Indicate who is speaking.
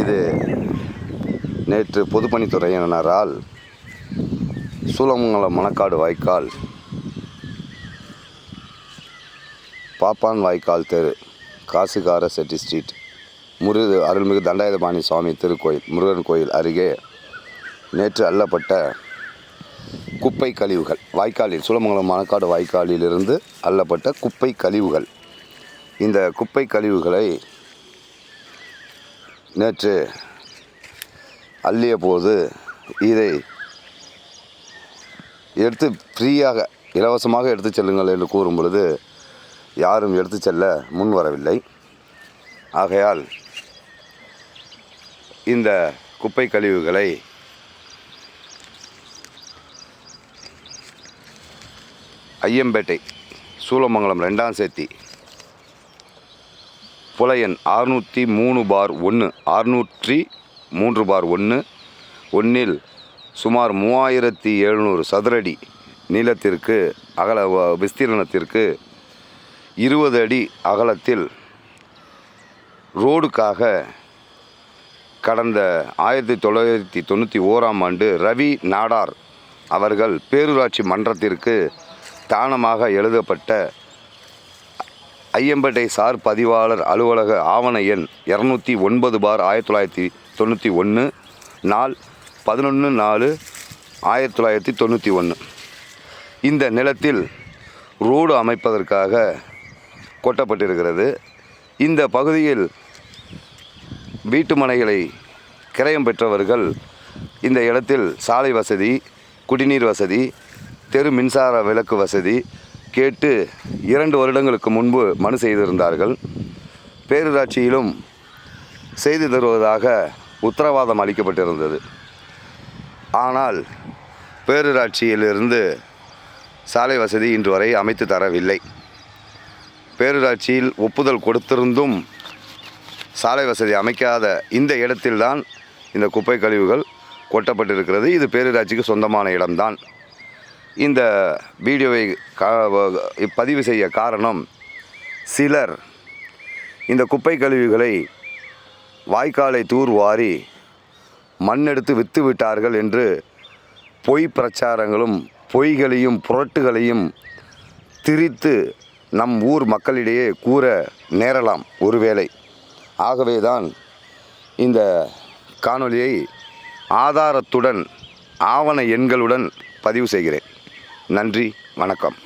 Speaker 1: இது நேற்று பொதுப்பணித்துறையினரால் சூலமங்கலம் மணக்காடு வாய்க்கால் பாப்பான் வாய்க்கால் தெரு காசுகார செட்டி ஸ்ட்ரீட் முருகு அருள்மிகு தண்டாயுதபாணி சுவாமி திருக்கோயில் முருகன் கோயில் அருகே நேற்று அள்ளப்பட்ட குப்பை கழிவுகள். வாய்க்காலில் சூலமங்கலம் மணக்காடு வாய்க்காலிலிருந்து அள்ளப்பட்ட குப்பை கழிவுகள். இந்த குப்பை கழிவுகளை நேற்று அள்ளிய போது இதை எடுத்து ஃப்ரீயாக இலவசமாக எடுத்து செல்லுங்கள் என்று கூறும் பொழுது யாரும் எடுத்து செல்ல முன் வரவில்லை. ஆகையால் இந்த குப்பை கழிவுகளை ஐயம்பேட்டை சூலமங்கலம் ரெண்டாம் சேத்தி எண் அறுநூற்றி மூணு பார் ஒன்று அறுநூற்றி மூன்று பார் ஒன்று ஒன்றில் சுமார் மூவாயிரத்தி எழுநூறு சதுரடி நீளத்திற்கு அகல விஸ்தீரணத்திற்கு இருபது அடி அகலத்தில் ரோடுக்காக கடந்த ஆயிரத்தி தொள்ளாயிரத்தி தொண்ணூற்றி ஓராம் ஆண்டு ரவி நாடார் அவர்கள் பேரூராட்சி மன்றத்திற்கு தானமாக எழுதப்பட்ட ஐயம்பேட்டை சார் பதிவாளர் அலுவலக ஆவண எண் இரநூத்தி ஒன்பது பார் ஆயிரத்தி தொள்ளாயிரத்தி தொண்ணூற்றி ஒன்று நாள் பதினொன்று நாலு ஆயிரத்தி தொள்ளாயிரத்தி தொண்ணூற்றி ஒன்று இந்த நிலத்தில் ரோடு அமைப்பதற்காக கொட்டப்பட்டிருக்கிறது. இந்த பகுதியில் வீட்டு மனைகளை கிரயம் பெற்றவர்கள் இந்த இடத்தில் சாலை வசதி குடிநீர் வசதி தெரு மின்சார விளக்கு வசதி கேட்டு இரண்டு வருடங்களுக்கு முன்பு மனு செய்திருந்தார்கள். பேரூராட்சியிலும் செய்து தருவதாக உத்தரவாதம் அளிக்கப்பட்டிருந்தது. ஆனால் பேரூராட்சியிலிருந்து சாலை வசதி இன்று வரை அமைத்து தரவில்லை. பேரூராட்சியில் ஒப்புதல் கொடுத்திருந்தும் சாலை வசதி அமைக்காத இந்த இடத்தில்தான் இந்த குப்பை கழிவுகள் கொட்டப்பட்டிருக்கிறது. இது பேரூராட்சிக்கு சொந்தமான இடம்தான். இந்த வீடியோவை கா பதிவு செய்ய காரணம் சிலர் இந்த குப்பை கழிவுகளை வாய்க்காலை தூர்வாரி மண்ணெடுத்து விற்று விட்டார்கள் என்று பொய் பிரச்சாரங்களும் பொய்களையும் புரட்டுகளையும் திரித்து நம் ஊர் மக்களிடையே கூற நேரலாம் ஒருவேளை. ஆகவேதான் இந்த காணொலியை ஆதாரத்துடன் ஆவண எண்களுடன் பதிவு செய்கிறேன். நன்றி வணக்கம்.